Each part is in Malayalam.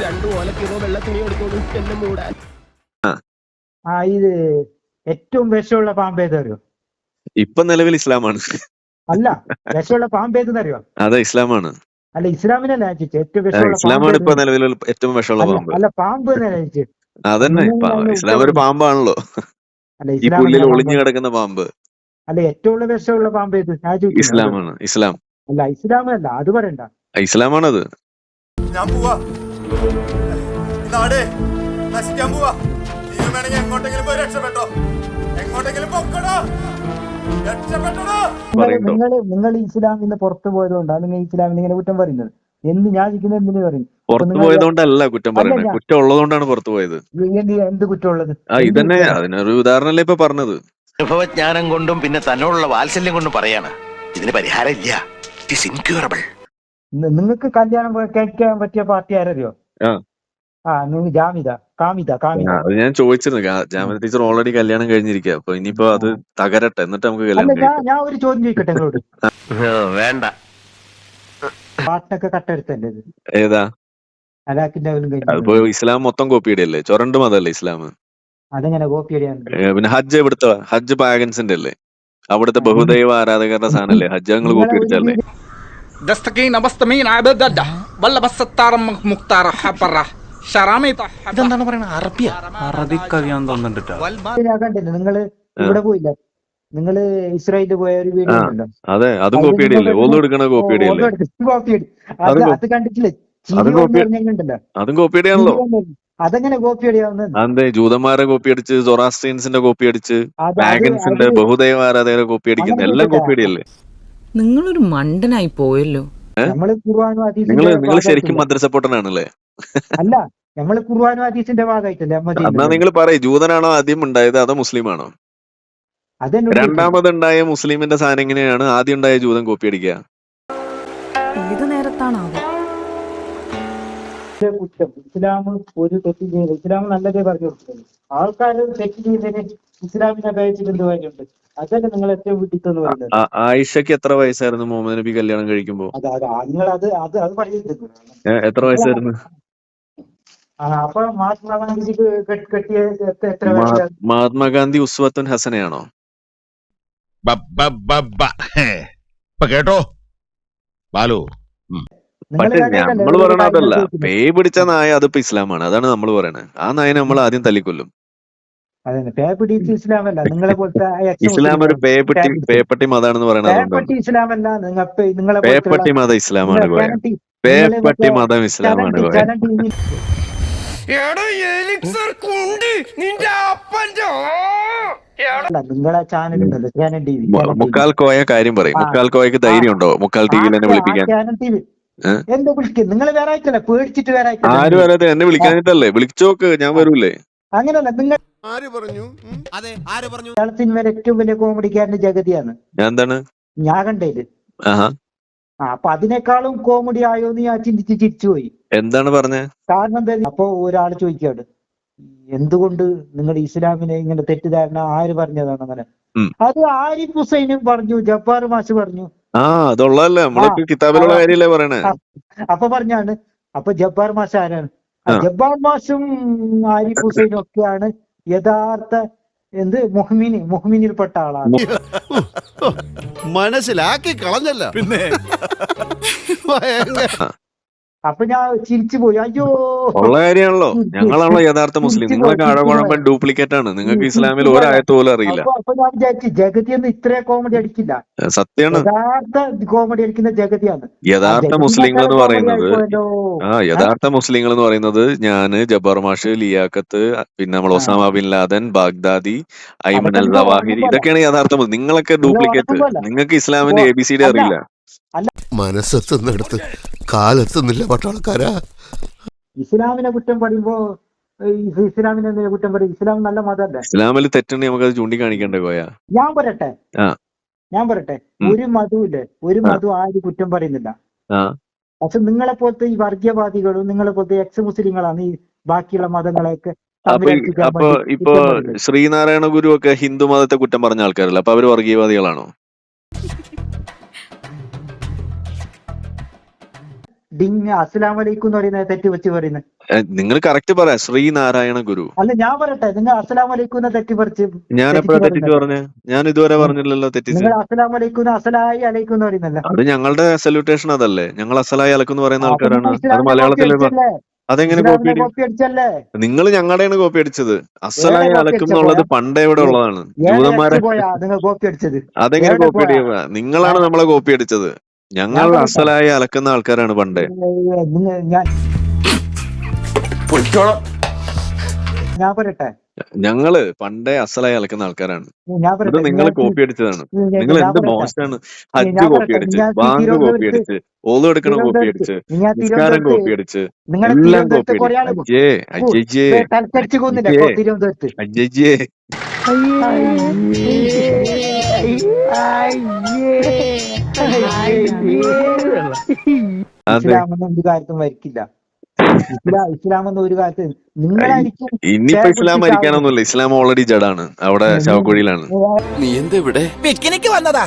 രണ്ടു ഓലക്കിലോ വെള്ള തുണി എടുത്തോളൂ എന്നെ മൂടാൻ. ആ. ഇത് ഏറ്റവും വിഷമുള്ള പാമ്പ് ഏതറിയോ? ഇപ്പൊ നിലവിൽ ഇസ്ലാമാണ്. അല്ല വിഷമുള്ള പാമ്പ് ഏതെന്ന് അറിയോ? അതെ ഇസ്ലാമാണ്. അല്ല ഇസ്ലാമിനെ ഞാൻ ഏറ്റവും വിഷമുള്ള ഇസ്ലാമാണ് ഇപ്പൊ നിലവിൽ ഏറ്റവും വിഷമുള്ള അല്ല, പാമ്പ്. അല്ല പാമ്പ് എന്നല്ല അതന്നെ ഇസ്ലാം ഒരു പാമ്പാണല്ലോ. അല്ല ഈ പുല്ലിൽ ഒളിഞ്ഞു കിടക്കുന്ന പാമ്പ്. അല്ല ഏറ്റവും വിഷമുള്ള പാമ്പ് ഏത്? ഞാൻ ഇസ്ലാം ഇസ്ലാമാണ് ഇസ്ലാം. അല്ല ഇസ്ലാമല്ല അത് പറയണ്ട. ഇസ്ലാമാണത്. ഞാൻ പോവാ. നാടേ നശിക്കാൻ പോവാ. നീ വേണമെങ്കിൽ എങ്ങോട്ടെങ്കിലും പോയി രക്ഷപ്പെട്ടോ. എങ്ങോട്ടെങ്കിലും പൊക്കടോ? നിങ്ങൾ നിങ്ങൾ ഇസ്ലാമിൽ നിന്ന് പുറത്തു പോയതുകൊണ്ടാണ് നിങ്ങൾ ഇസ്ലാമിൽ ഇങ്ങനെ കുറ്റം പറയുന്നത്. എന്ന് ഞാൻ ഇരിക്കുന്നത് എന്തിനു പറയും? പുറത്തു പോയതുകൊണ്ടല്ല കുറ്റം പറയുന്നത് കുറ്റം ഉള്ളതുകൊണ്ടാണ് പുറത്തു പോയത്. എന്ത് കുറ്റം കുറ്റമുള്ളത് ആ ഇതന്നെ അതിനൊരു ഉദാഹരണല്ലേ ഇപ്പൊ പറഞ്ഞത്. അനുഭവജ്ഞാനം കൊണ്ടും പിന്നെ തന്നോടുള്ള വാത്സല്യം കൊണ്ടും പറയാണ്. ഇതിന് പരിഹാരം ഇല്ല ഇറ്റ് ഇസ് ഇൻക്യൂറബിൾ നിങ്ങൾക്ക് കല്യാണം കഴിക്കാൻ പറ്റിയ പാർട്ടി ആരറിയോ? ആ. ആ നീ ജാമിത കാമിത ആ, ഞാൻ ചോദിച്ചിരുന്നു. കാ- ടീച്ചർ ഓൾറെഡി കല്യാണം കഴിഞ്ഞിരിക്കുക അപ്പൊ ഇനിയിപ്പോ അത് തകരട്ടെ. എന്നിട്ട് നമുക്ക് കല്യാണം ഞാൻ കഴിക്കാം ഞാൻ ഒരു ചോദ്യം ചോദിക്കട്ടെ നിങ്ങളോട്? വേണ്ട. പാട്ടൊക്കെ കട്ടെടുത്തല്ലേ ഇത്? ഏതാ? അലാക്കിന്റെ അവരും അതിപ്പോ കഴിഞ്ഞിട്ടുണ്ടല്ലോ ഇസ്ലാം മൊത്തം കോപ്പി ഇടയല്ലേ? ചൊരണ്ട് മതല്ലേ ഇസ്ലാം? അതെങ്ങനെ കോപ്പി പിന്നെ ഹജ്ജ് ഇവിടുത്തെ ഹജ്ജ് പാഗൻസിന്റെ അല്ലേ? അവിടുത്തെ ബഹുദൈവ ആരാധകരുടെ സാധനല്ലേ ഹജ്ജ് ഞങ്ങൾ നിങ്ങളെ കോപ്പി ഒരു അടിച്ചല്ലേ രീതിയിൽ ദസ്തകീൻ ഇതെന്താണ് പറയുന്നത് അറബിയ? അറബി കവിയാന്ന് തോന്നുന്നുണ്ട് നിങ്ങൾ ഇവിടെ പോയില്ല. നിങ്ങൾ ഇസ്രായേലിൽ പോയ ഒരു വീഡിയോ ഉണ്ടല്ലോ. അതെ അതും കോപ്പി അടിയല്ലേ ഓന്നും എടുക്കണ കോപ്പി അടിയല്ലേ കോപ്പി അടി അത് കണ്ടിട്ടില്ലേ? അതും കോപ്പി അടിയാണല്ലോ അതെങ്ങനെ കോപ്പി അടിയാവുന്നത് അതെ ജൂതന്മാരെ കോപ്പി അടിച്ച് സൊറാസ്ട്രീൻസിന്റെ കോപ്പി അടിച്ച് പാഗൻസിന്റെ ബഹുദൈവ ആരാധകരെ കോപ്പി അടിക്കുന്ന. എല്ലാം കോപ്പി അടിയല്ലേ നിങ്ങളൊരു മണ്ടനായി പോയല്ലോ. നമ്മൾ ഖുർആാനും നിങ്ങൾ നിങ്ങൾ ശരിക്കും. മദ്രസ പൊട്ടനാണല്ലേ? അല്ല നമ്മൾ ഖുർആാനും ഹദീസിന്റെ ഭാഗമായിട്ടല്ലേ. എന്നാ നിങ്ങൾ പറയും ജൂതനാണോ ആദ്യം ഉണ്ടായത് അതോ മുസ്ലിമാണോ? ആണോ രണ്ടാമതുണ്ടായ മുസ്ലിമിന്റെ സാധനം എങ്ങനെയാണ്? ആദ്യം ഉണ്ടായ ജൂതൻ കോപ്പി അടിക്കുക. പക്ഷേ കുറ്റം. ഇസ്ലാം ഒരു തെറ്റ് ചെയ്ത് ഇസ്ലാം നല്ലതേ പറഞ്ഞു കൊടുക്കുന്നത് ആൾക്കാർ തെറ്റ് ചെയ്തതിന് ഇസ്ലാമിനെ അപേക്ഷിച്ചിട്ട് എന്ത് കാര്യമുണ്ട് അതല്ലേ നിങ്ങൾ ഏറ്റവും വിട്ടിട്ടെന്ന് പറയുന്നത്. ആ- ആയിഷയ്ക്ക് എത്ര വയസ്സായിരുന്നു മുഹമ്മദ് നബി കല്യാണം കഴിക്കുമ്പോ? അത് അത് നിങ്ങൾ അത് അത് അത് പഠിച്ചിട്ടുണ്ട് എത്ര വയസ്സായിരുന്നു? അപ്പൊ മഹാത്മാഗാന്ധിക്ക് കെട്ട്- കെട്ടിയ എത്ര- എത്ര മാ- വയസ്സാ? മഹാത്മാഗാന്ധി ഉസ്വത്തുൻ ഹസനയാണോ? ഇപ്പൊ കേട്ടോ? ബാലു പക്ഷെ നമ്മൾ പറയണ അതല്ല. പേ പിടിച്ച നായ അതിപ്പോ ഇസ്ലാമാണ്. അതാണ് നമ്മൾ പറയണത് ആ നായനെ നമ്മൾ ആദ്യം തല്ലിക്കൊല്ലും. അതന്നെ. ഇസ്ലാമല്ല. നിങ്ങളെ പോലത്തെ ഇസ്ലാം ഒരു മുസ്ലിം പേപ്പട്ടി പേപ്പട്ടി മതാണെന്ന് പറയുന്നത് ഇസ്ലാമല്ല. നിങ്ങൾ നിങ്ങളെ പേപ്പട്ടി മതം ഇസ്ലാമാണ് കോയ പേപ്പട്ടി മതം ഇസ്ലാമാണ് കോയ നിങ്ങളെ ചാനൽ ഉണ്ടല്ലോ. ചാനൽ ടി വി മു- മുക്കാൽ കോയ കാര്യം പറയും. മുക്കാൽ കോയക്ക് ധൈര്യം ഉണ്ടോ മുക്കാൽ ടി വിയിൽ തന്നെ വിളിപ്പിക്കാൻ. ചാനൽ ടി വി ഏ? എന്താ വിളിക്കുന്നത് നിങ്ങൾ വേറെ ആയിട്ടല്ല പേടിച്ചിട്ട് വേറെ ആര് വരാതെ എന്നെ വിളിക്കാനിട്ടല്ലേ വിളിച്ചോക്ക് ഞാൻ വരൂലേ അങ്ങനല്ല നിങ്ങൾ ആര് പറഞ്ഞു? അതെ ആര് പറഞ്ഞു? മലയാള സിനിമയിലെ ഏറ്റവും വലിയ കോമഡിക്കാരന്റെ ജഗതിയാണ്. ഞാൻ എന്താണ് ഞാൻ കണ്ടേൽ ആ അപ്പൊ അതിനേക്കാളും കോമഡി ആയോ എന്ന് ഞാൻ ചിന്തിച്ച് ചിരിച്ചുപോയി എന്താണ് പറഞ്ഞത് കാരണം എന്താ അപ്പൊ ഒരാൾ ചോദിക്കാണ്. എന്തുകൊണ്ട് നിങ്ങൾ ഇസ്ലാമിനെ ഇങ്ങനെ തെറ്റിദ്ധാരണ ആര് പറഞ്ഞതാണ് അങ്ങനെ? അത് ആരിഫ് ഹുസൈനും പറഞ്ഞു ജബ്ബാർ മാഷ് പറഞ്ഞു. ആ അതുള്ളതല്ലേ. കിതാബിലുള്ള കാര്യല്ലേ പറയണേ. അപ്പൊ പറഞ്ഞാണ് അപ്പൊ ജബ്ബാർ മാഷ് ആരാണ്. ജബ്ബാർ മാഷും ആരിഫ് ഹുസൈനും ഒക്കെയാണ് യഥാർത്ഥ എന്ത്? മുഹ്മിനി മുഹ്മിനിൽപ്പെട്ട ആളാണ്. മനസ്സിലാക്കി കളഞ്ഞല്ല. പിന്നെ? അപ്പൊ ഞാൻ ചിരിച്ചു പോയി. അയ്യോ. ഉള്ള കാര്യമാണല്ലോ. ഞങ്ങളാണല്ലോ യഥാർത്ഥ മുസ്ലിം. നിങ്ങളൊക്കെ അഴകുഴമ്പൻ ഡ്യൂപ്ലിക്കേറ്റ് ആണ് നിങ്ങൾക്ക് ഇസ്ലാമിൽ ഒരു ആയത്ത് പോലും അറിയില്ല. അപ്പൊ ഞാൻ വിചാരിച്ചു ജഗതി ഒന്നും ഇത്രേ കോമഡി അടിക്കില്ല. സത്യമാണ്. യഥാർത്ഥ കോമഡി അടിക്കുന്ന ജഗതിയാണ്. യഥാർത്ഥ മുസ്ലിങ്ങൾ എന്ന് പറയുന്നത് ആ യഥാർത്ഥ മുസ്ലിങ്ങൾ എന്ന് പറയുന്നത് ഞാൻ ജബ്ബാർ മാഷ് ലിയാക്കത്ത് പിന്നെ നമ്മൾ. Osama bin Laden Baghdadi Ayman al Zawahiri ഇതൊക്കെയാണ് യഥാർത്ഥ നിങ്ങളൊക്കെ ഡ്യൂപ്ലിക്കേറ്റ്. നിങ്ങൾക്ക് ഇസ്ലാമിന്റെ എ ബി സി ഡി അല്ല. മനസ്സെത്തുന്നിടത്ത് കാലെത്തുന്നില്ല പട്ടാളക്കാരാ. ഇസ്ലാമിനെ കുറ്റം പറയുമ്പോ ഈ ഇസ്ലാമിനെ എന്തിനാ കുറ്റം പറയും ഇസ്ലാം നല്ല മതമല്ലേ ഇസ്ലാമിൽ തെറ്റുണ്ടെങ്കിൽ നമുക്കത് ചൂണ്ടിക്കാണിക്കണ്ടേ കോയ? ഞാൻ പറയട്ടെ. ആ. ഞാൻ പറയട്ടെ. ഒരു മതവുമില്ലേ? ഒരു മധു ആരും കുറ്റം പറയുന്നില്ല. ആ. പക്ഷെ നിങ്ങളെ പോലത്തെ ഈ വർഗീയവാദികളും നിങ്ങളെ പോലത്തെ എക്സ് മുസ്ലിങ്ങളാണ് ഈ ബാക്കിയുള്ള മതങ്ങളെയൊക്കെ അപ്പൊ ഇപ്പൊ ശ്രീനാരായണ ഗുരു ഒക്കെ ഹിന്ദു മതത്തെ കുറ്റം പറഞ്ഞ ആൾക്കാരല്ല? അപ്പൊ അവർ വർഗീയവാദികളാണോ? ഡിങ് അസ്സലാം വലൈക്കും എന്ന് പറയുന്നത് തെറ്റ് വെച്ച് പറയുന്നത്. നിങ്ങൾ കറക്റ്റ് പറയാ ശ്രീനാരായണ ഗുരു. അല്ല ഞാൻ പറയട്ടെ നിങ്ങൾ അസ്സലാം വലൈക്കും തെറ്റി പറിച്ച് ഞാൻ എപ്പോഴാ തെറ്റിച്ച് പറഞ്ഞേ? ഞാൻ ഇതുവരെ പറഞ്ഞില്ലല്ലോ തെറ്റി നിങ്ങൾ അസ്സലാം വലൈക്കും അസലായി അലൈക്കും എന്ന് പറയുന്നല്ലോ അത് ഞങ്ങളുടെ സല്യൂട്ടേഷൻ അതല്ലേ. ഞങ്ങൾ അസലായി അലക്കെന്ന് പറയുന്ന ആൾക്കാരാണ്. അത് മലയാളത്തിൽ കോപ്പി അതെങ്ങനെ കോപ്പി കോപ്പി അടിച്ചല്ലേ? നിങ്ങൾ ഞങ്ങളുടെയാണ് കോപ്പി അടിച്ചത്. അസലായി ഏതാ അലക്കും എന്നുള്ളത്? പണ്ടേ ഇവിടെ ഉള്ളതാണ്. ഏഴ് ജൂതന്മാരെ പോയാ? നിങ്ങൾ കോപ്പി അടിച്ചത്. അതെങ്ങനെ കോപ്പി? അടിക്കുക? നിങ്ങളാണ് നമ്മളെ കോപ്പി അടിച്ചത്. ഞങ്ങൾ? അസലായി അലക്കുന്ന ആൾക്കാരാണ് പണ്ടേ. ഞാൻ പറയട്ടെ? ഞങ്ങൾ പണ്ടേ അസലായി അലക്കുന്ന ആൾക്കാരാണ്. ഇത് നിങ്ങൾ കോപ്പി അടിച്ചതാണ്. നിങ്ങൾ എന്ത്. മോശമാണ് ഹജ്ജ് കോപ്പി അടിച്ച് ബാങ്ക് കോപ്പി അടിച്ച് ഓൾ എടുക്കണ കോപ്പി അടിച്ച് നിസ്കാരം കോപ്പി അടിച്ച് എല്ലാം കോപ്പി അടിച്ച്. അയ്യേ. അതെ. ഒരു കാര്യത്തും വരിക്കില്ല. ഇസ്ലാം ഇസ്ലാമൊന്നും ഒരു കാലത്ത് നിങ്ങളായിരിക്കും ഇനിയിപ്പോ ഇസ്ലാം മരിക്കാനൊന്നുമില്ല ഇസ്ലാം ഓൾറെഡി ജഡാണ്. അവിടെ ശവക്കുഴിയിലാണ്. നീ എന്താ ഇവിടെ പിക്കിനിക്ക് വന്നതാ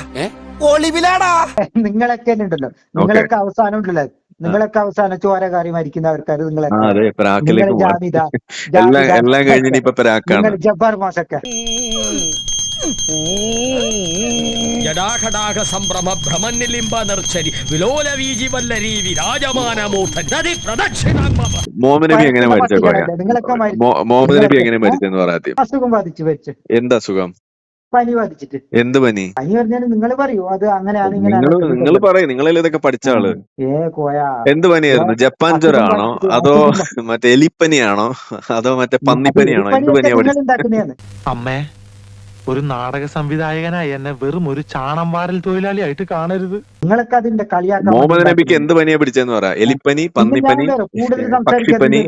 ഒളിവിലാടാ. നിങ്ങളൊക്കെ തന്നെ ഉണ്ടല്ലോ. നിങ്ങളൊക്കെ അവസാനം ഉണ്ടല്ലോ. നിങ്ങളൊക്കെ അവസാനം ചോരകാരി മരിക്കുന്നവർക്കാര് ആ നിങ്ങളൊക്കെ ജാമിദ എല്ലാം കഴിഞ്ഞ് ജബ്ബാർ മാഷൊക്കെ ജടാഘടാഘ സംഭ്രമ ഭ്രമന്നിലിംബ നിർച്ചരി. വിലോല വീജി വല്ലരി വിരാജമാന മൂർധൻ നദി പ്രദക്ഷിണം മോഹമ്മദ് നബി എങ്ങനെ മുഹമ്മദ് നബി എങ്ങനെ മരിച്ചെന്ന് പറയാം അസുഖം ബാധിച്ചു മരിച്ചു എന്താ അസുഖം? പനി ബാധിച്ചിട്ട്. എന്ത് പനി? പനി പറഞ്ഞാൽ നിങ്ങൾ പറയൂ. അത് അങ്ങനെയാണ് നിങ്ങൾ ഇങ്ങനെയാണ് നിങ്ങൾ പറയും. നിങ്ങളിൽ ഇതൊക്കെ പഠിച്ച ആൾ. ഏ കോയ. എന്ത് പനിയായിരുന്നു? ജപ്പാൻ ജ്വരാണോ? അതോ മറ്റേ എലിപ്പനിയാണോ? അതോ മറ്റേ പന്നിപ്പനിയാണോ? എന്ത് പനിയാ നിങ്ങൾ പഠിച്ചത് ഉണ്ടാക്കുന്നതാണ്. അമ്മേ ഒരു നാടക സംവിധായകനായി എന്നെ വെറും ഒരു ചാണം വാരൽ തൊഴിലാളിയായിട്ട് കാണരുത്. നിങ്ങൾക്ക് അതിന്റെ കളിയാക്കാൻ മുഹമ്മദ് നബിക്ക് എന്ത് പനിയാ പിടിച്ചെന്ന് പറയാ എലിപ്പനി പന്നിപ്പനി കൂടുതൽ പക്ഷിപ്പനി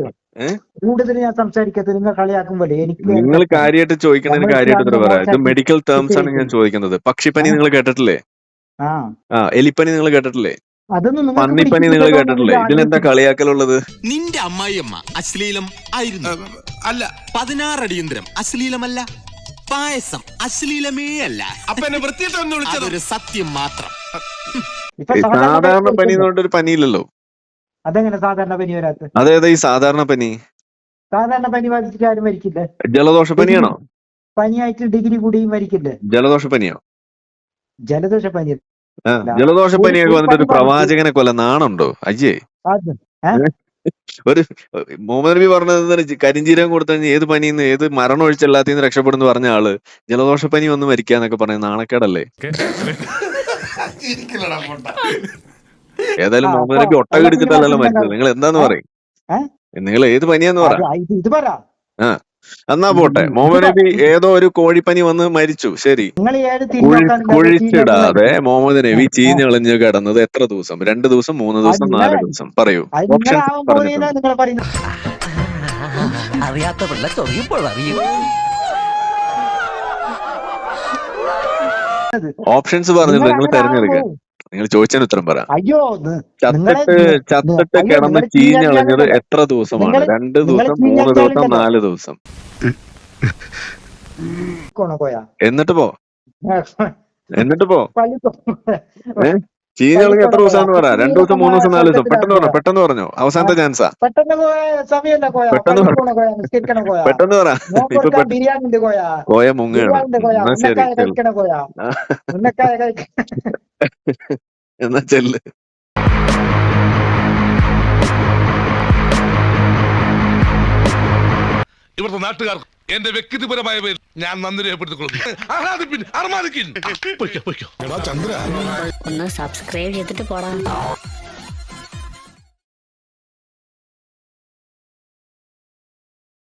ഞാൻ സംസാരിക്കാത്തത് നിങ്ങൾ കളിയാക്കുമ്പോഴേ എനിക്ക് നിങ്ങൾ കാര്യമായിട്ട് ചോദിക്കണതിന് നമ്മൾ കാര്യമായിട്ട് ഉത്തരം പറയാം ഇത് മെഡിക്കൽ ടേംസ് ആണ് ഞാൻ ചോദിക്കുന്നത്. പക്ഷിപ്പനി നിങ്ങൾ കേട്ടിട്ടില്ലേ? ആ. ആ എലിപ്പനി നിങ്ങൾ കേട്ടിട്ടില്ലേ? അതൊന്നും നിങ്ങൾക്ക് പന്നിപ്പനി നിങ്ങൾ പിടിക്കില്ല കേട്ടിട്ടില്ലേ? തോന്നുന്നില്ല. ഇതിലെന്താ കളിയാക്കലുള്ളത്? നിന്റെ അമ്മായിയമ്മ അശ്ലീലം ആയിരുന്നു. അല്ല. പതിനാറടിയന്തരം അശ്ലീലമല്ല. പായസം അശ്ലീലമേ അല്ല. അപ്പൊ എന്നെ വൃത്തിയിട്ടൊന്നും വിളിച്ചത്. ഒരു സത്യം മാത്രം. ഇപ്പൊ സാധാരണ പനി എന്ന് പറഞ്ഞിട്ട് ഒരു പനിയില്ലല്ലോ. അതെങ്ങനെ സാധാരണ പനി വരാത്ത? അതേതാ ഈ സാധാരണ പനി. സാധാരണ പനി ബാധിച്ചിട്ട് ആരും മരിക്കില്ലേ? ജലദോഷ പനിയാണോ? പനിയായിട്ട് ഡിഗ്രി കൂടിയും മരിക്കില്ലേ? ജലദോഷ പനിയോ? ജലദോഷ പനി. ജലദോഷ പനിയൊക്കെ വന്നിട്ട് ഒരു പ്രവാചകനെ കൊല്ല നാണുണ്ടോ അയ്യേ. ഒരു മുഹമ്മദ് നബി പറഞ്ഞത് കരിഞ്ചീരകം കൊടുത്തു കഴിഞ്ഞാൽ ഏത് പനിന്ന് ഏത് മരണം ഒഴിച്ചെല്ലാത്തിന്ന് രക്ഷപ്പെടുന്നു പറഞ്ഞ ആൾ ജലദോഷ പനി വന്ന് മരിക്കാന്നൊക്കെ പറഞ്ഞ നാണക്കേടല്ലേ? ഏതായാലും മുഹമ്മദ് നബി ഒട്ട ഒട്ടക മരിച്ചത്. നിങ്ങൾ എന്താന്ന്? പറയും? നിങ്ങൾ ഏത് പനിയാന്ന് പറ. അത് ഇത് ഇത് പറ. എന്നാ പോട്ടെ. മോഹനബി നബി ഏതോ ഒരു കോഴിപ്പനി വന്ന് മരിച്ചു. ശരി. നിങ്ങൾ ഏത് കുഴി തിരിഞ്ഞോക്കാണ് കുഴിച്ചിടാതെ മുഹമ്മദ് നബി ചീഞ്ഞളിഞ്ഞ് കിടന്നത് എത്ര ദിവസം? രണ്ട് ദിവസം മൂന്ന് ദിവസം നാല് ദിവസം? പറയൂ. അത് ഓപ്ഷൻസ് നിങ്ങളാവാൻ പറഞ്ഞിട്ടുണ്ട്. നിങ്ങൾ പറയുന്നത് അറിയാത്ത പിള്ള ചൊറിയപ്പോൾ അറിയും. ഓപ്ഷൻസ് പറഞ്ഞിട്ടുണ്ട്. നിങ്ങൾ നിങ്ങൾ തെരഞ്ഞെടുക്കുക ആവാൻ പോകും. നിങ്ങൾ ചോദിച്ചതിന് ഉത്തരം പറ. അയ്യോ ചത്തിട്ട് ചത്തിട്ട് കിടന്ന് ചീഞ്ഞളഞ്ഞത് എത്ര ദിവസമാണ്? രണ്ട് ദിവസം മൂന്ന് ദിവസം നാല് ദിവസം. എന്നിട്ട് പോ. എന്നിട്ട് പോ. ഏ? എത്ര ദിവസം പറ. രണ്ട് ദിവസം മൂന്ന് ദിവസം നാല് ദിവസം. പെട്ടെന്ന് പറഞ്ഞു പെട്ടെന്ന് പറഞ്ഞു. അവസാനത്തെ ചാൻസാ. പെട്ടെന്ന് പെട്ടെന്ന് പറ. ഇപ്പൊ ബിരിയാണി ഉണ്ട് കോയ. കോയ മുങ്ങുകയാണ് ബിരിയാണി ഉണ്ട് കോയ. എന്നാ ശരി എന്നാ ചെല്ല്. ഇവിടുത്തെ നാട്ടുകാർ എന്റെ വ്യക്തിപരമായ പേരിൽ ഞാൻ നന്ദി രേഖപ്പെടുത്തിക്കൊള്ളുന്നു ഒന്ന് സബ്സ്ക്രൈബ് ചെയ്തിട്ട് പോടാ.